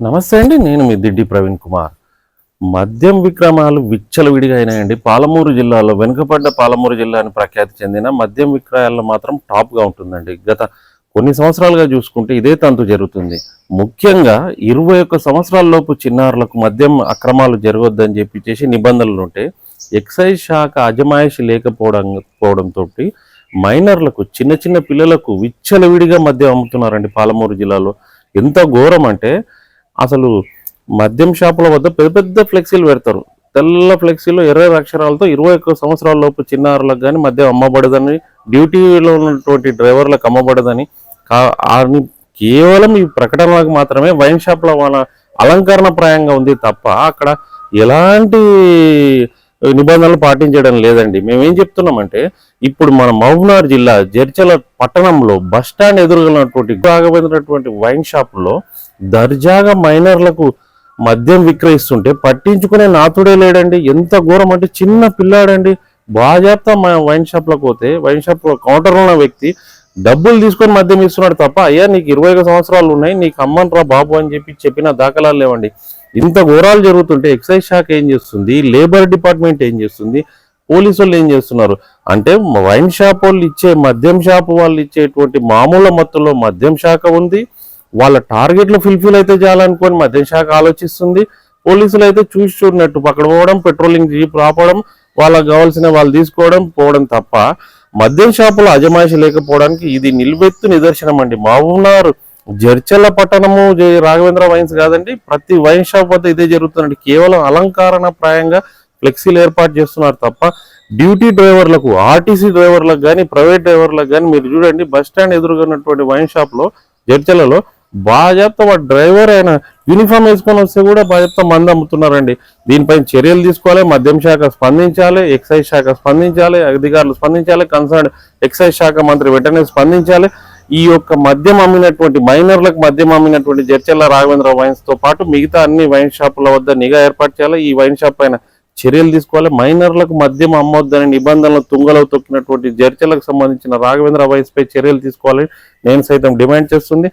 నమస్తే అండి నేను మీ దిడ్డి ప్రవీణ్ కుమార్. మద్యం విక్రమాలు విచ్చలవిడిగా అయినాయండి. పాలమూరు జిల్లాలో వెనుకబడ్డ పాలమూరు జిల్లా అని ప్రఖ్యాతి చెందిన మద్యం విక్రయాల్లో మాత్రం టాప్గా ఉంటుందండి. గత కొన్ని సంవత్సరాలుగా చూసుకుంటే ఇదే తంతు జరుగుతుంది. ముఖ్యంగా ఇరవై ఒక్క సంవత్సరాలలోపు చిన్నారులకు మద్యం అక్రమాలు జరగొద్దని చెప్పి చేసి నిబంధనలు ఉంటే ఎక్సైజ్ శాఖ అజమాయిషి లేకపోవడం పోవడంతో మైనర్లకు చిన్న చిన్న పిల్లలకు విచ్చలవిడిగా మద్యం అమ్ముతున్నారండి పాలమూరు జిల్లాలో. ఎంత ఘోరం అంటే అసలు మద్యం షాపుల వద్ద పెద్ద పెద్ద ఫ్లెక్సీలు పెడతారు. తెల్ల ఫ్లెక్సీలో ఇరవై అక్షరాలతో ఇరవై ఒక్క సంవత్సరాల లోపు చిన్నారులకు కానీ మద్యం అమ్మబడదని డ్యూటీలో ఉన్నటువంటి డ్రైవర్లకు అమ్మబడదని కేవలం ఈ ప్రకటనలకు మాత్రమే వైన్ షాప్ల వాళ్ళ అలంకరణప్రాయంగా ఉంది తప్ప అక్కడ ఎలాంటి నిబంధనలు పాటించడం లేదండి. మేము ఏం చెప్తున్నామంటే ఇప్పుడు మన మహబూబ్నగర్ జిల్లా జడ్చల పట్టణంలో బస్ స్టాండ్ ఎదురుగలటువంటి భాగమైనటువంటి వైన్ షాపులో దర్జాగా మైనర్లకు మద్యం విక్రయిస్తుంటే పట్టించుకునే నాతుడే లేడండి. ఎంత ఘోరం అంటే చిన్న పిల్లాడండి. బాజాప్తా మా వైన్ షాప్లో పోతే వైన్ షాప్ కౌంటర్లో ఉన్న వ్యక్తి డబ్బులు తీసుకొని మద్యం ఇస్తున్నాడు తప్ప అయ్యా నీకు ఇరవై ఐదు సంవత్సరాలు ఉన్నాయి నీకు అమ్మని రా బాబు అని చెప్పి చెప్పిన దాఖలాలు లేవండి. ఇంత ఘోరాలు జరుగుతుంటే ఎక్సైజ్ శాఖ ఏం చేస్తుంది? లేబర్ డిపార్ట్మెంట్ ఏం చేస్తుంది? పోలీసు వాళ్ళు ఏం చేస్తున్నారు? అంటే వైన్ షాప్ వాళ్ళు ఇచ్చే మద్యం షాప్ వాళ్ళు ఇచ్చేటువంటి మామూలు మత్తులో మద్యం శాఖ ఉంది. వాళ్ళ టార్గెట్లు ఫుల్ఫిల్ అయితే చేయాలనుకొని మద్యం శాఖ ఆలోచిస్తుంది. పోలీసులు అయితే చూసి చూడనట్టు పక్కడ పోవడం పెట్రోలింగ్ జీప్ రాపడం వాళ్ళకి కావాల్సిన వాళ్ళు తీసుకోవడం పోవడం తప్ప మద్యం షాపుల అజమాయిషి లేకపోవడానికి ఇది నిలువెత్తు నిదర్శనం అండి. మహబూబ్నగర్ జర్చల పట్టణము రాఘవేంద్ర వైన్స్ కాదండి ప్రతి వైన్ షాప్ వద్ద ఇదే జరుగుతుందండి. కేవలం అలంకరణ ప్రాయంగా ఫ్లెక్సీలు ఏర్పాటు చేస్తున్నారు తప్ప డ్యూటీ డ్రైవర్లకు ఆర్టీసీ డ్రైవర్లకు కానీ ప్రైవేట్ డ్రైవర్లకు కానీ మీరు చూడండి బస్ స్టాండ్ ఎదురుగా ఉన్నటువంటి వైన్ షాప్లో లో జడ్చలలో వాడు డ్రైవర్ అయిన యూనిఫామ్ వేసుకొని వస్తే కూడా బాధ్యత మంది అమ్ముతున్నారండి. దీనిపైన చర్యలు తీసుకోవాలి మద్యం శాఖ స్పందించాలి ఎక్సైజ్ శాఖ స్పందించాలి అధికారులు స్పందించాలి కన్సర్న్ ఎక్సైజ్ శాఖ మంత్రి వెంటనే స్పందించాలి. ఈ యొక్క మద్యం అమ్మినటువంటి మైనర్లకు మద్యం అమ్మినటువంటి జడ్చెల్ల రాఘవేంద్ర వైన్స్తో పాటు మిగతా అన్ని వైన్ షాపుల వద్ద నిఘా ఏర్పాటు చేయాలి. ఈ వైన్ షాప్ పైన చర్యలు తీసుకోవాలి. మైనర్లకు మద్యం అమ్మొద్దని నిబంధనలు తుంగలో తొక్కినటువంటి జడ్చెలకు సంబంధించిన రాఘవేంద్ర వైన్స్ పై చర్యలు తీసుకోవాలని నేను సైతం డిమాండ్ చేస్తుంది.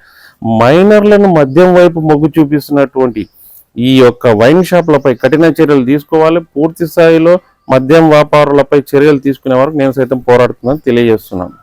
మైనర్లను మద్యం వైపు మొగ్గు చూపిస్తున్నటువంటి ఈ యొక్క వైన్ షాపులపై కఠిన చర్యలు తీసుకోవాలి. పూర్తి స్థాయిలో మద్యం వ్యాపారులపై చర్యలు తీసుకునే వరకు నేను సైతం పోరాడుతున్నాను. తెలియజేస్తున్నాను.